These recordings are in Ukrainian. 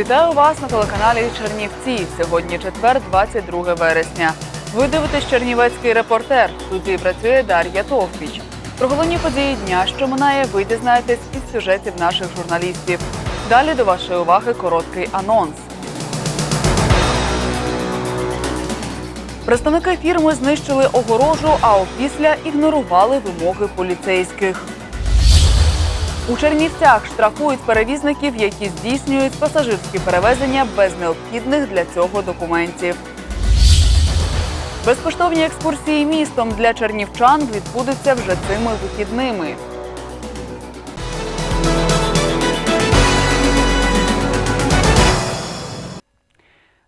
Вітаю вас на телеканалі Чернівці. Сьогодні четвер, 22 вересня. Ви дивитесь Чернівецький репортер. В студії працює Дар'я Товпіч. Про головні події дня, що минає, ви дізнаєтесь із сюжетів наших журналістів. Далі до вашої уваги короткий анонс. Представники фірми знищили огорожу, а опісля ігнорували вимоги поліцейських. У Чернівцях штрафують перевізників, які здійснюють пасажирські перевезення без необхідних для цього документів. Безкоштовні екскурсії містом для чернівчан відбудуться вже цими вихідними.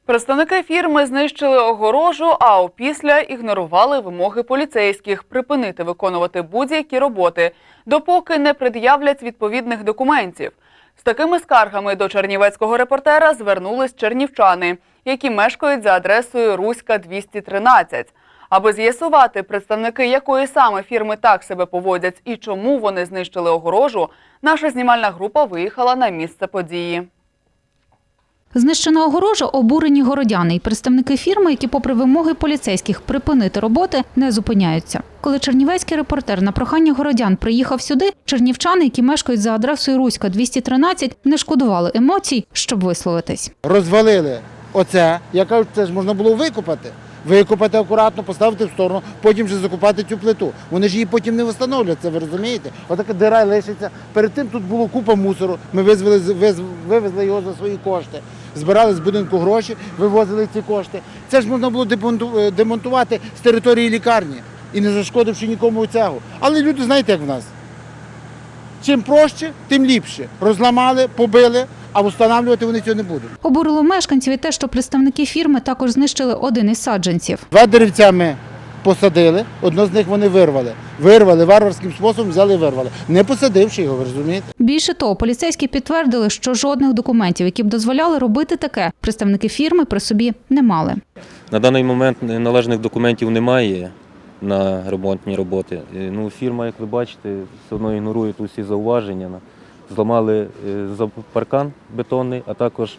Представники фірми знищили огорожу, а опісля ігнорували вимоги поліцейських припинити виконувати будь-які роботи, допоки не пред'являть відповідних документів. З такими скаргами до чернівецького репортера звернулись чернівчани, які мешкають за адресою Руська 213. Аби з'ясувати, представники якої саме фірми так себе поводять і чому вони знищили огорожу, наша знімальна група виїхала на місце події. Знищена огорожа обурені городяни і представники фірми, які, попри вимоги поліцейських припинити роботи, не зупиняються. Коли чернівецький репортер на прохання городян приїхав сюди, чернівчани, які мешкають за адресою Руська 213, не шкодували емоцій, щоб висловитись. розвалили оце. Я кажу, це ж можна було викопати. Викопати акуратно, поставити в сторону, потім вже закопати цю плиту. Вони ж її потім не встановлять, це ви розумієте? Отака дира лишиться. Перед тим тут було купа мусору. Ми визвали, виз- вивезли його за свої кошти. Збирали з будинку гроші, вивозили ці кошти. Це ж можна було е, демонтувати з території лікарні і не зашкодивши нікому цього. Але люди знаєте, як в нас. Чим проще, тим ліпше. Розламали, побили, а встановлювати вони цього не будуть. Обурило мешканців і те, що представники фірми також знищили один із саджанців. Два деревця ми посадили, одно з них вони вирвали. Вирвали варварським способом, взяли і вирвали. Не посадивши його, ви розумієте? Більше того, поліцейські підтвердили, що жодних документів, які б дозволяли робити таке, представники фірми при собі не мали. На даний момент належних документів немає на ремонтні роботи. Е, Ну, фірма, як ви бачите, все одно ігнорує тут всі зауваження. Зламали е, паркан бетонний, а також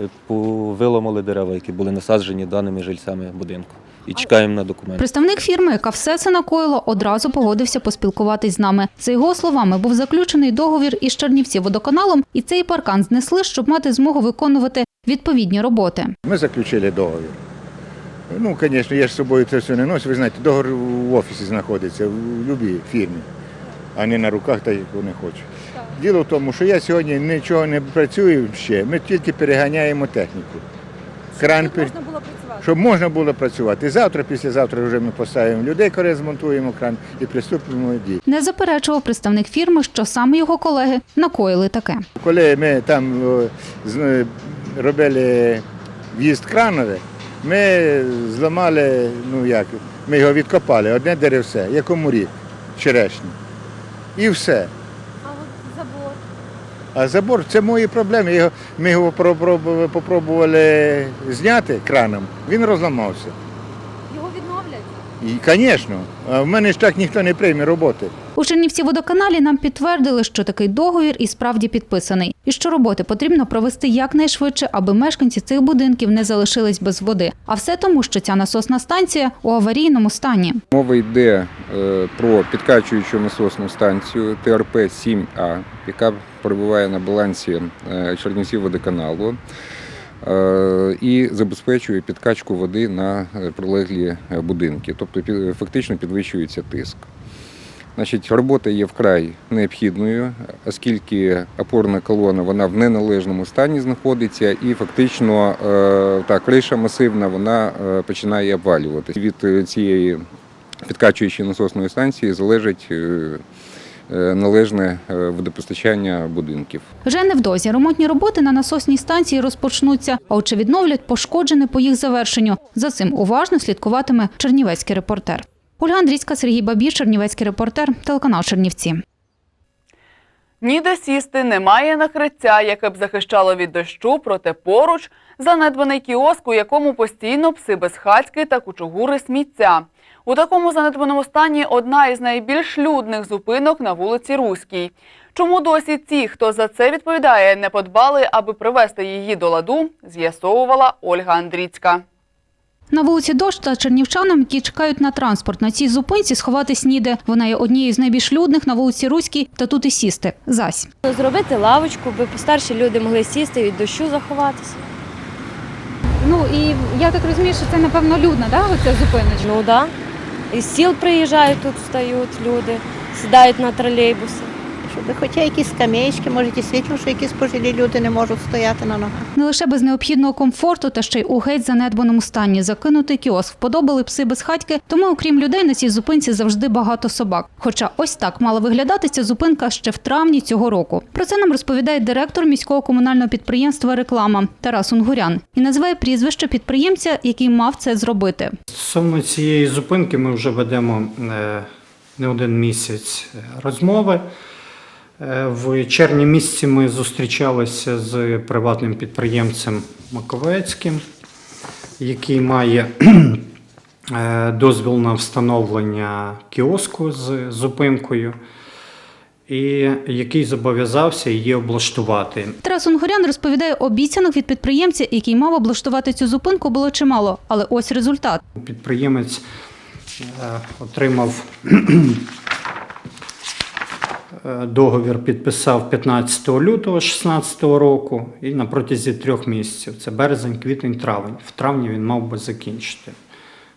е, виламали дерева, які були насаджені даними жильцями будинку. І чекаємо на документи. Представник фірми, яка все це накоїла, одразу погодився поспілкуватись з нами. За його словами, був заключений договір із Чернівці водоканалом, і цей паркан знесли, щоб мати змогу виконувати відповідні роботи. Ми заключили договір. Ну, звісно, я ж з собою це все не ношу. Ви знаєте, договір в офісі знаходиться, в будь-якій фірмі, а не на руках, так як вони хочуть. Діло в тому, що я сьогодні нічого не працюю ще, ми тільки переганяємо техніку. Кран пер... Щоб можна було працювати. Завтра, післязавтра вже ми поставимо людей, коли змонтуємо кран і приступимо до дій. Не заперечував представник фірми, що саме його колеги накоїли таке. Коли ми там о, з- робили в'їзд кранове, ми зламали, ну як, ми його відкопали, одне деревце, як у мурі, черешні. І все. А забор? Це мої проблеми. Ми його попробували зняти краном, він розламався. І, звісно, в мене ж так ніхто не прийме роботи. У Чернівці водоканалі нам підтвердили, що такий договір і справді підписаний, і що роботи потрібно провести якнайшвидше, аби мешканці цих будинків не залишились без води. А все тому, що ця насосна станція у аварійному стані. Мова йде е, про підкачуючу насосну станцію ТРП-7А, яка перебуває на балансі е, Чернівців водоканалу і забезпечує підкачку води на е, прилеглі е, будинки, тобто фактично підвищується тиск. Значить, робота є вкрай необхідною, оскільки опорна колона вона в неналежному стані знаходиться, і фактично е, та криша масивна вона е, починає обвалюватися. Від е, цієї підкачуючої насосної станції залежить е, е, належне е, водопостачання будинків. Вже невдовзі ремонтні роботи на насосній станції розпочнуться, а от чи відновлять пошкоджене по їх завершенню. За цим уважно слідкуватиме чернівецький репортер. Ольга Андрійська, Сергій Бабій, Чернівецький репортер, телеканал Чернівці. Ніде сісти немає накриття, яке б захищало від дощу, проте поруч занедбаний кіоск, у якому постійно пси безхатьки та кучугури сміття. У такому занедбаному стані одна із найбільш людних зупинок на вулиці Руській. Чому досі ті, хто за це відповідає, не подбали, аби привести її до ладу, з'ясовувала Ольга Андрійська. На вулиці Дощ та чернівчанам, які чекають на транспорт на цій зупинці, сховатись ніде. Вона є однією з найбільш людних на вулиці Руській, та тут і сісти. Зась. Зробити лавочку, би постарші люди могли сісти від дощу заховатися. Ну і я так розумію, що це напевно людна, да, оця зупиночка? Ну да. Із сіл приїжджають, тут встають люди, сідають на тролейбуси. Щоб хоча якісь скамеечки, може ті світло, що якісь пожилі люди не можуть стояти на ногах. Не лише без необхідного комфорту, та ще й у геть занедбаному стані. Закинутий кіоск вподобали пси без хатьки, тому окрім людей на цій зупинці завжди багато собак. Хоча ось так мала виглядати ця зупинка ще в травні цього року. Про це нам розповідає директор міського комунального підприємства Реклама Тарас Унгурян і називає прізвище підприємця, який мав це зробити. Стосовно цієї зупинки ми вже ведемо е, не один місяць е, розмови. Е, В червні місяці ми зустрічалися з приватним підприємцем Маковецьким, який має е, дозвіл на встановлення кіоску з зупинкою, і який зобов'язався її облаштувати. Тарас Унгурян розповідає, обіцянок від підприємця, який мав облаштувати цю зупинку, було чимало. Але ось результат. Підприємець е, отримав договір, підписав 15 лютого 2016 року і на протязі трьох місяців це березень, квітень, травень. В травні він мав би закінчити.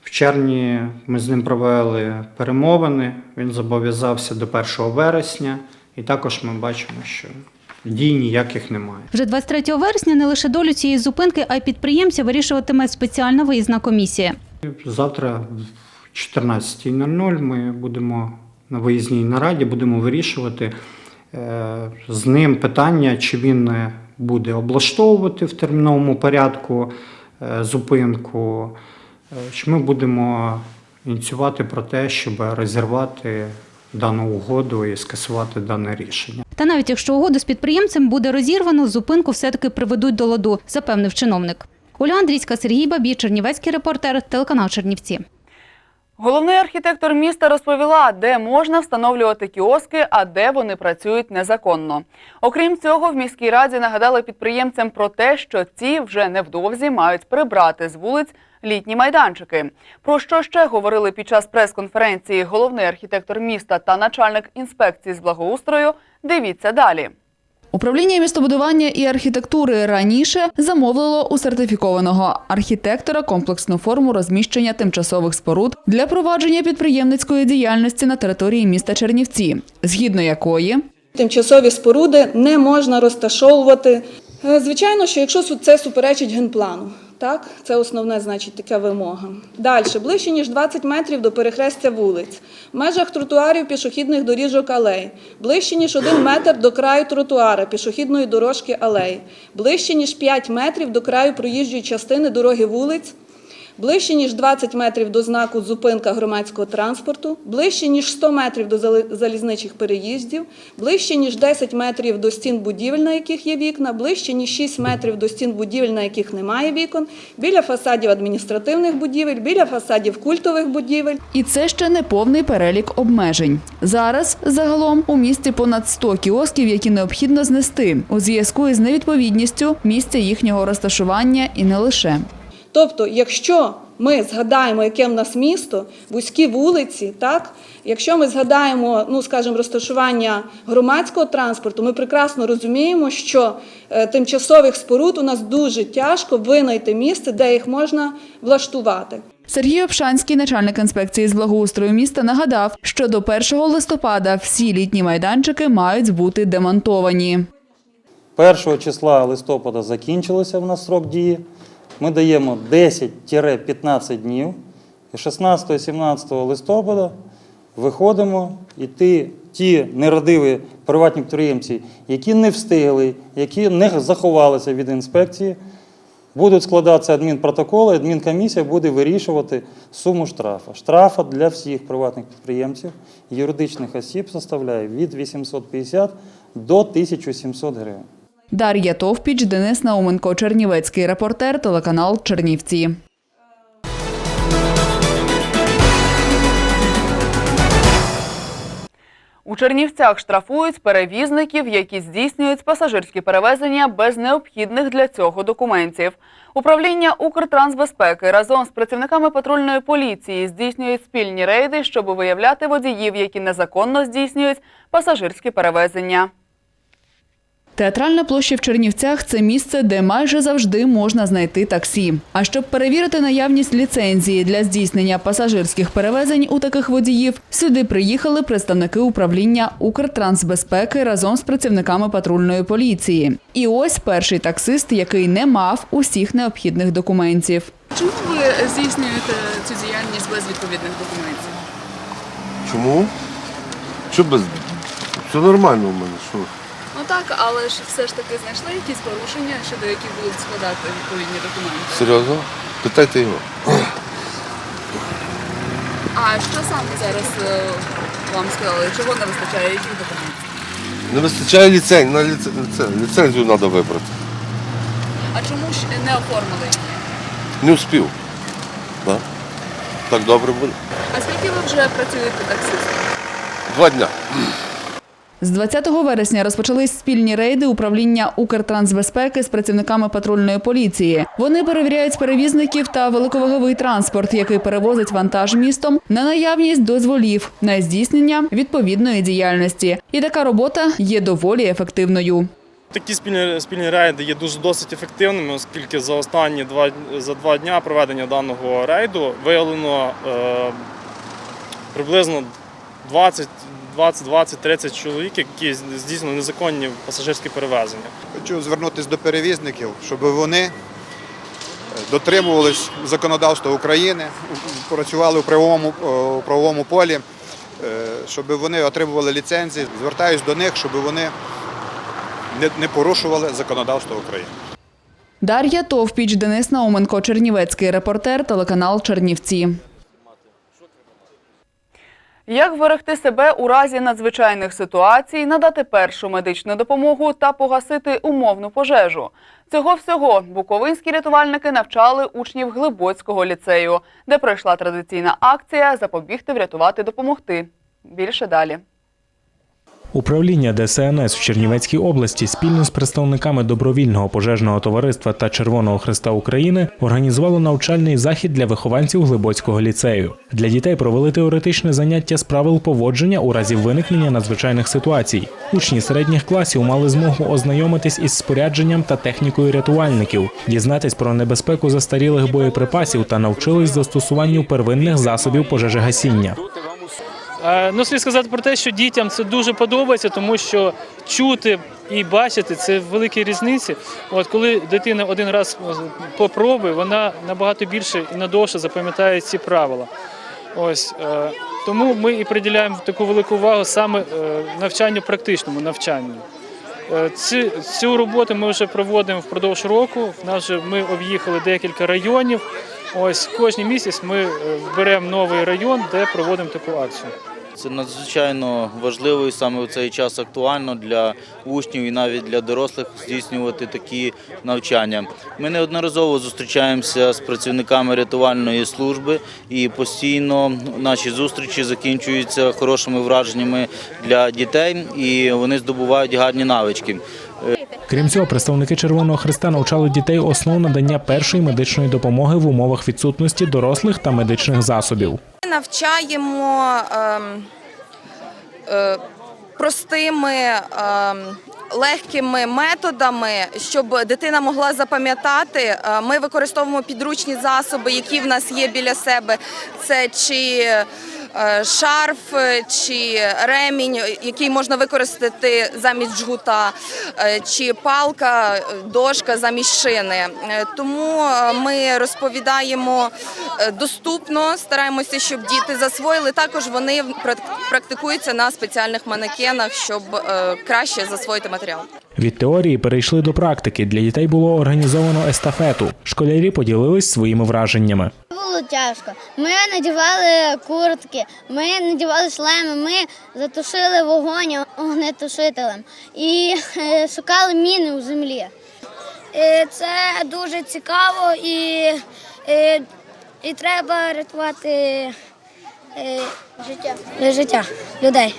В червні ми з ним провели перемовини. Він зобов'язався до 1 вересня, і також ми бачимо, що дій ніяких немає. Вже 23 вересня не лише долю цієї зупинки, а й підприємця вирішуватиме спеціальна виїзна комісія. Завтра в 14.00 ми будемо на виїзній нараді, будемо вирішувати е, з ним питання, чи він е, буде облаштовувати в терміновому порядку е, зупинку, чи ми будемо ініціювати про те, щоб розірвати дану угоду і скасувати дане рішення. Та навіть якщо угоду з підприємцем буде розірвано, зупинку все-таки приведуть до ладу, запевнив чиновник. Оля Андрійська, Сергій Бабій, Чернівецький репортер, телеканал Чернівці. Головний архітектор міста розповіла, де можна встановлювати кіоски, а де вони працюють незаконно. Окрім цього, в міській раді нагадали підприємцям про те, що ці вже невдовзі мають прибрати з вулиць літні майданчики. Про що ще говорили під час прес-конференції головний архітектор міста та начальник інспекції з благоустрою. Дивіться далі. Управління містобудування і архітектури раніше замовило у сертифікованого архітектора комплексну форму розміщення тимчасових споруд для провадження підприємницької діяльності на території міста Чернівці, згідно якої Тимчасові споруди не можна розташовувати. Е, Звичайно, що якщо це суперечить генплану, так це основне, значить, така вимога. Далі ближче ніж 20 метрів до перехрестя вулиць, в межах тротуарів пішохідних доріжок алей, ближче ніж 1 метр до краю тротуара пішохідної дорожки алей, ближче ніж 5 метрів до краю проїжджої частини дороги вулиць. Ближче ніж 20 метрів до знаку зупинка громадського транспорту, ближче ніж 100 метрів до залізничних переїздів, ближче ніж 10 метрів до стін будівель, на яких є вікна, ближче ніж 6 метрів до стін будівель, на яких немає вікон, біля фасадів адміністративних будівель, біля фасадів культових будівель. і це ще не повний перелік обмежень. Зараз загалом у місті понад 100 кіосків, які необхідно знести у зв'язку із невідповідністю місця їхнього розташування і не лише. Тобто, якщо ми згадаємо, яке в нас місто, вузькі вулиці, так, якщо ми згадаємо, ну скажімо, розташування громадського транспорту, ми прекрасно розуміємо, що е, тимчасових споруд у нас дуже тяжко винайти місце, де їх можна влаштувати. Сергій Обшанський, начальник інспекції з благоустрою міста, нагадав, що до 1 листопада всі літні майданчики мають бути демонтовані. 1 числа листопада закінчилося в нас срок дії. Ми даємо 10-15 днів. І 16-17 листопада виходимо, і ті ті нерадиві приватні підприємці, які не встигли, які не заховалися від інспекції, будуть складатися адмінпротоколи, адмінкомісія буде вирішувати суму штрафу. Штрафа для всіх приватних підприємців, юридичних осіб составляє від 850 до 1700 гривень. Дар'я Товпіч, Денис Науменко, Чернівецький репортер, телеканал Чернівці. У Чернівцях штрафують перевізників, які здійснюють пасажирські перевезення без необхідних для цього документів. Управління Укртрансбезпеки разом з працівниками патрульної поліції здійснюють спільні рейди, щоб виявляти водіїв, які незаконно здійснюють пасажирські перевезення. Театральна площа в Чернівцях це місце, де майже завжди можна знайти таксі. А щоб перевірити наявність ліцензії для здійснення пасажирських перевезень у таких водіїв, сюди приїхали представники управління Укртрансбезпеки разом з працівниками патрульної поліції. І ось перший таксист, який не мав усіх необхідних документів. Чому ви здійснюєте цю діяльність без відповідних документів? Чому? Що без. Все нормально у мене. Що? Так, але ж все ж таки знайшли якісь порушення, щодо яких будуть складати відповідні документи. Серйозно? Питайте його. А що саме зараз е, вам сказали? Чого не вистачає? Яких документів? Не вистачає ліцензії. На ліце... ліце- ліцензію треба вибрати. А чому ж не оформили її? Не встиг. Да? Так добре буде. А скільки ви вже працюєте таксистом? Два дня. З 20 вересня розпочались спільні рейди управління Укртрансбезпеки з працівниками патрульної поліції. Вони перевіряють перевізників та великоваговий транспорт, який перевозить вантаж містом, на наявність дозволів на здійснення відповідної діяльності. І така робота є доволі ефективною. Такі спільні спільні рейди є дуже досить ефективними, оскільки за останні два за два дня проведення даного рейду виявлено е, приблизно 20 20, 20, 30 чоловік, які здійснили незаконні пасажирські перевезення. Хочу звернутися до перевізників, щоб вони дотримувались законодавства України, працювали у правовому, е, у правовому полі, е, щоб вони отримували ліцензії. Звертаюсь до них, щоб вони не, не порушували законодавство України. Дар'я Товпіч, Денис Науменко, Чернівецький репортер, телеканал Чернівці. Як вберегти себе у разі надзвичайних ситуацій, надати першу медичну допомогу та погасити умовну пожежу? Цього всього буковинські рятувальники навчали учнів Глибоцького ліцею, де пройшла традиційна акція Запобігти, врятувати, допомогти. Більше далі. Управління ДСНС в Чернівецькій області спільно з представниками добровільного пожежного товариства та Червоного Христа України організувало навчальний захід для вихованців Глибоцького ліцею. Для дітей провели теоретичне заняття з правил поводження у разі виникнення надзвичайних ситуацій. Учні середніх класів мали змогу ознайомитись із спорядженням та технікою рятувальників, дізнатись про небезпеку застарілих боєприпасів та навчились застосуванню первинних засобів пожежогасіння. Е, Ну, слід сказати про те, що дітям це дуже подобається, тому що чути і бачити це великі різниці. От коли дитина один раз попробує, вона набагато більше і надовше запам'ятає ці правила. Ось е, тому ми і приділяємо таку велику увагу саме е, навчанню, практичному навчанню. Е, Цю, цю роботу ми вже проводимо впродовж року. В нас вже ми об'їхали декілька районів. Ось кожен місяць ми е, беремо новий район, де проводимо таку акцію. Це надзвичайно важливо і саме в цей час актуально для учнів і навіть для дорослих здійснювати такі навчання. Ми неодноразово зустрічаємося з працівниками рятувальної служби і постійно наші зустрічі закінчуються хорошими враженнями для дітей, і вони здобувають гарні навички. Крім цього, представники Червоного Христа навчали дітей основ надання першої медичної допомоги в умовах відсутності дорослих та медичних засобів. Ми навчаємо ем, е, простими ем, легкими методами, щоб дитина могла запам'ятати. Е, Ми використовуємо підручні засоби, які в нас є біля себе. Це чи шарф е, чи ремінь, який можна використати замість жгута, е, чи палка, е, дошка замість шини. Е, Тому е, ми розповідаємо е, доступно, стараємося, щоб діти засвоїли. Також вони практикуються на спеціальних манекенах, щоб е, краще засвоїти матеріал. Від теорії перейшли до практики. Для дітей було організовано естафету. Школярі поділились своїми враженнями. Було тяжко. Ми надівали куртки, ми надівали шлеми, ми затушили вогонь огнетушителем і е, шукали міни у землі. Е, Це дуже цікаво і, е, і треба рятувати Життя. життя людей.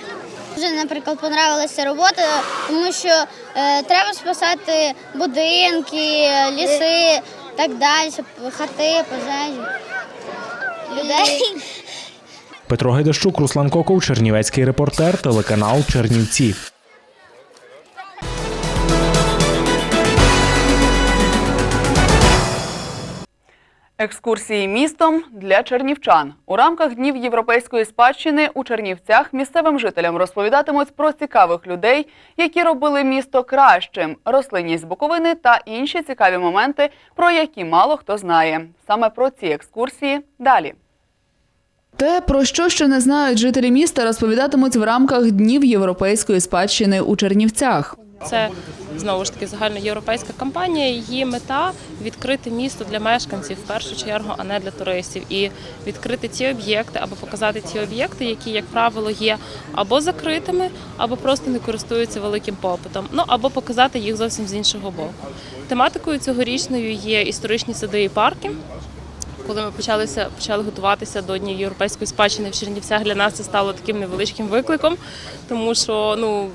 Дуже, наприклад, понравилася робота, тому що е, треба спасати будинки, ліси, так далі, хати, пожежі. Людей. Петро Гайдащук, Руслан Коков, Чернівецький репортер, телеканал Чернівці. Екскурсії містом для чернівчан у рамках днів європейської спадщини у Чернівцях місцевим жителям розповідатимуть про цікавих людей, які робили місто кращим, рослинність Буковини та інші цікаві моменти, про які мало хто знає. Саме про ці екскурсії далі. Те, про що ще не знають жителі міста, розповідатимуть в рамках днів європейської спадщини у Чернівцях. Це знову ж таки загальноєвропейська кампанія. Її мета відкрити місто для мешканців в першу чергу, а не для туристів, і відкрити ті об'єкти або показати ті об'єкти, які, як правило, є або закритими, або просто не користуються великим попитом. Ну або показати їх зовсім з іншого боку. Тематикою цьогорічною є історичні сади і парки. Коли ми почалися почали готуватися до Днів європейської спадщини в Чернівцях, для нас це стало таким невеличким викликом, тому що ну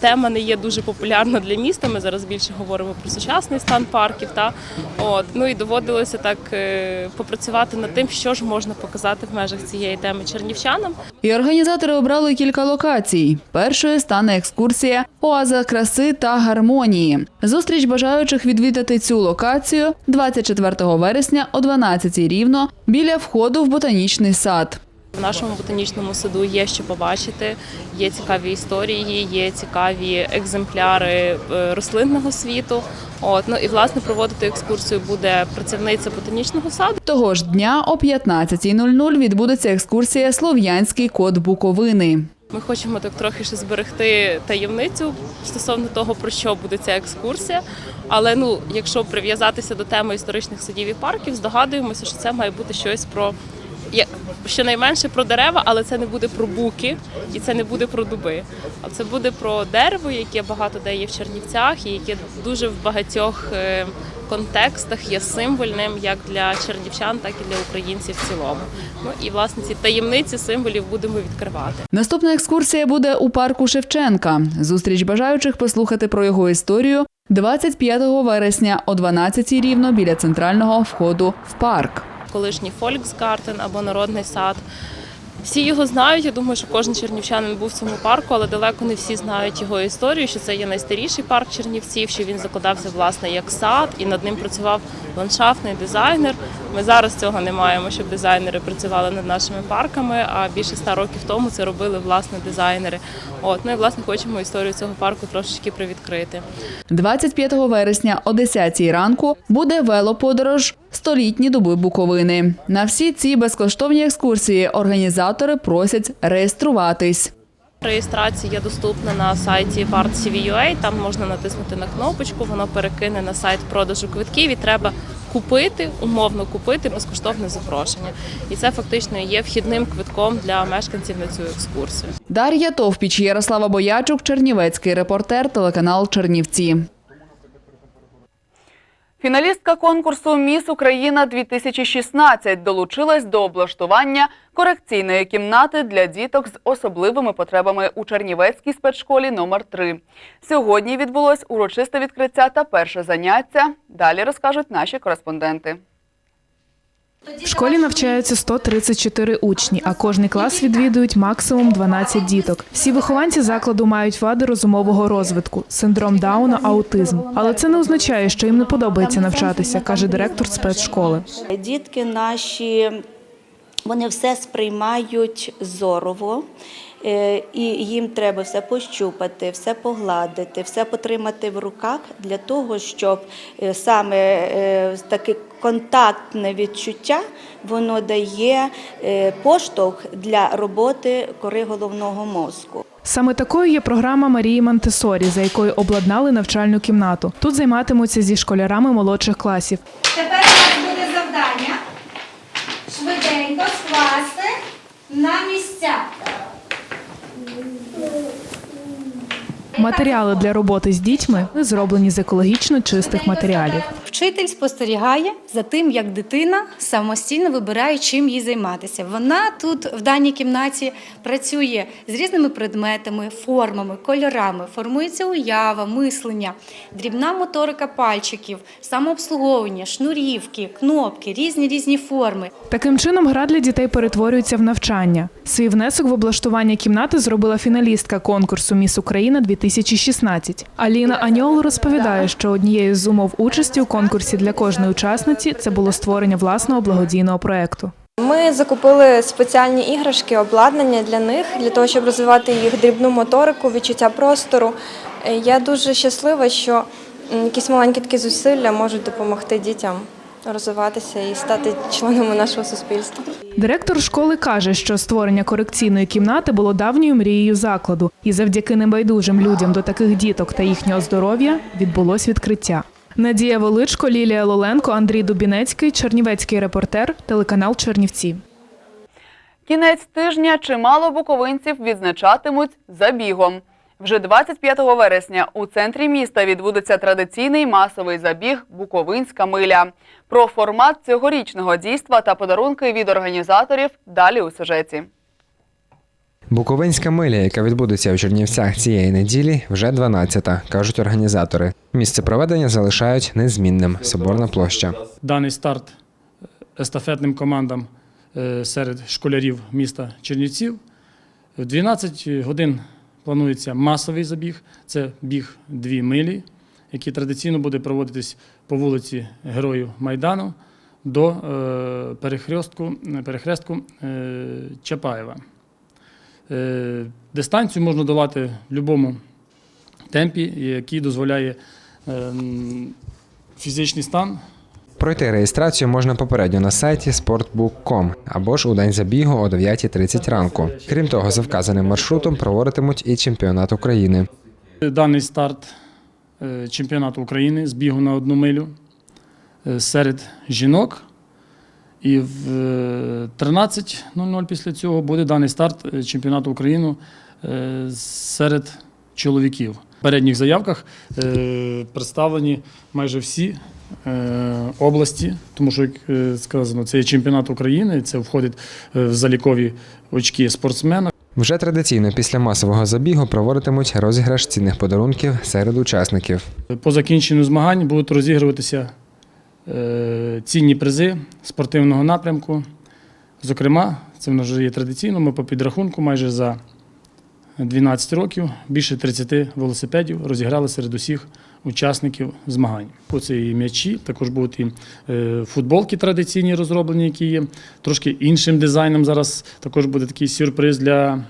тема не є дуже популярна для міста. Ми зараз більше говоримо про сучасний стан парків. Та от ну і доводилося так е, попрацювати над тим, що ж можна показати в межах цієї теми чернівчанам. І організатори обрали кілька локацій. Першою стане екскурсія Оаза краси та гармонії. Зустріч бажаючих відвідати цю локацію 24 вересня о 12 рівно біля входу в ботанічний сад. В нашому ботанічному саду є що побачити, є цікаві історії, є цікаві екземпляри е, рослинного світу. От ну і власне проводити екскурсію буде працівниця ботанічного саду. Того ж дня о 15.00 відбудеться екскурсія Слов'янський код Буковини. Ми хочемо так трохи ще зберегти таємницю стосовно того, про що буде ця екскурсія. Але ну, якщо прив'язатися до теми історичних садів і парків, здогадуємося, що це має бути щось про щонайменше про дерева, але це не буде про буки і це не буде про дуби. А це буде про дерево, яке багато де є в Чернівцях, і яке дуже в багатьох е, контекстах є символьним як для чернівчан, так і для українців в цілому. Ну і власне ці таємниці символів будемо відкривати. Наступна екскурсія буде у парку Шевченка. Зустріч бажаючих послухати про його історію 25 вересня о 12 рівно біля центрального входу в парк. Колишній Фольксгартен або Народний сад. Всі його знають. Я думаю, що кожен чернівчанин був в цьому парку, але далеко не всі знають його історію. Що це є найстаріший парк Чернівців, що він закладався власне як сад, і над ним працював ландшафтний дизайнер. Ми зараз цього не маємо, щоб дизайнери працювали над нашими парками. А більше ста років тому це робили власне дизайнери. От ну і власне хочемо історію цього парку трошечки привідкрити. 25 вересня о 10 ранку буде велоподорож столітні доби Буковини. На всі ці безкоштовні екскурсії організатори просять реєструватись. Реєстрація є доступна на сайті part.cv.ua, Там можна натиснути на кнопочку, воно перекине на сайт продажу квитків і треба купити, умовно купити безкоштовне запрошення. І це фактично є вхідним квитком для мешканців на цю екскурсію. Дар'я Товпіч, Ярослава Боячук, Чернівецький репортер, телеканал Чернівці. Фіналістка конкурсу Міс Україна 2016 долучилась до облаштування корекційної кімнати для діток з особливими потребами у Чернівецькій спецшколі номер 3 Сьогодні відбулось урочисте відкриття та перше заняття. Далі розкажуть наші кореспонденти. В школі навчаються 134 учні, а кожний клас відвідують максимум 12 діток. Всі вихованці закладу мають вади розумового розвитку, синдром Дауна, аутизм. Але це не означає, що їм не подобається навчатися, каже директор спецшколи. Дітки наші Вони все сприймають зорово. е, І їм треба все пощупати, все погладити, все потримати в руках для того, щоб е, саме е, таке контактне відчуття воно дає поштовх для роботи кори головного мозку. Саме такою є програма Марії Монтесорі, за якою обладнали навчальну кімнату. Тут займатимуться зі школярами молодших класів. Тепер у нас буде завдання скласти на місця. Матеріали для роботи з дітьми зроблені з екологічно чистих матеріалів. Вчитель спостерігає за тим, як дитина самостійно вибирає, чим їй займатися. Вона тут в даній кімнаті працює з різними предметами, формами, кольорами, формується уява, мислення, дрібна моторика пальчиків, самообслуговування, шнурівки, кнопки, різні різні форми. Таким чином, гра для дітей перетворюється в навчання. Свій внесок в облаштування кімнати зробила фіналістка конкурсу Міс Україна 2016. Аліна Аньол розповідає, що однією з умов участі у конкурсі для кожної учасниці це було створення власного благодійного проекту. Ми закупили спеціальні іграшки, обладнання для них, для того, щоб розвивати їх дрібну моторику, відчуття простору. Я дуже щаслива, що якісь маленькі такі зусилля можуть допомогти дітям розвиватися і стати членами нашого суспільства. Директор школи каже, що створення корекційної кімнати було давньою мрією закладу, і завдяки небайдужим людям до таких діток та їхнього здоров'я відбулось відкриття. Надія Величко, Лілія Лоленко, Андрій Дубінецький, Чернівецький репортер, телеканал Чернівці. Кінець тижня чимало буковинців відзначатимуть забігом. Вже 25 вересня у центрі міста відбудеться традиційний масовий забіг Буковинська миля. Про формат цьогорічного дійства та подарунки від організаторів далі у сюжеті. Буковинська миля, яка відбудеться у Чернівцях цієї неділі, вже 12-та, кажуть організатори. Місце проведення залишають незмінним Соборна площа. Даний старт естафетним командам е, серед школярів міста Чернівців. В 12 годин планується масовий забіг. Це біг дві милі, який традиційно буде проводитись по вулиці Героїв Майдану до е, перехрестку, перехрестку е, Чапаєва. Е, Дистанцію можна долати в будь-якому темпі, який дозволяє е, фізичний стан Пройти реєстрацію можна попередньо на сайті sportbook.com або ж у день забігу о 9.30 ранку. Крім того, за вказаним маршрутом проводитимуть і чемпіонат України. Даний старт е, чемпіонату України з бігу на одну милю е, серед жінок. І в е, 13.00 після цього буде даний старт е, чемпіонату України е, серед чоловіків. В передніх заявках е, представлені майже всі е, області, тому що, як е, сказано, це є чемпіонат України, це входить е, в залікові очки спортсмена. Вже традиційно після масового забігу проводитимуть розіграш цінних подарунків серед учасників. По закінченню змагань будуть розігруватися е, цінні призи спортивного напрямку. Зокрема, це в нас вже є традиційно, ми по підрахунку майже за 12 років більше 30 велосипедів розіграли серед усіх учасників змагань. Оце і м'ячі, також будуть і е, футболки традиційні розроблені, які є. Трошки іншим дизайном зараз також буде такий сюрприз для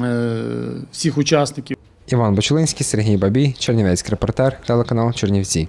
е, всіх учасників. Іван Бочулинський, Сергій Бабій, Чернівецький репортер, телеканал Чернівці.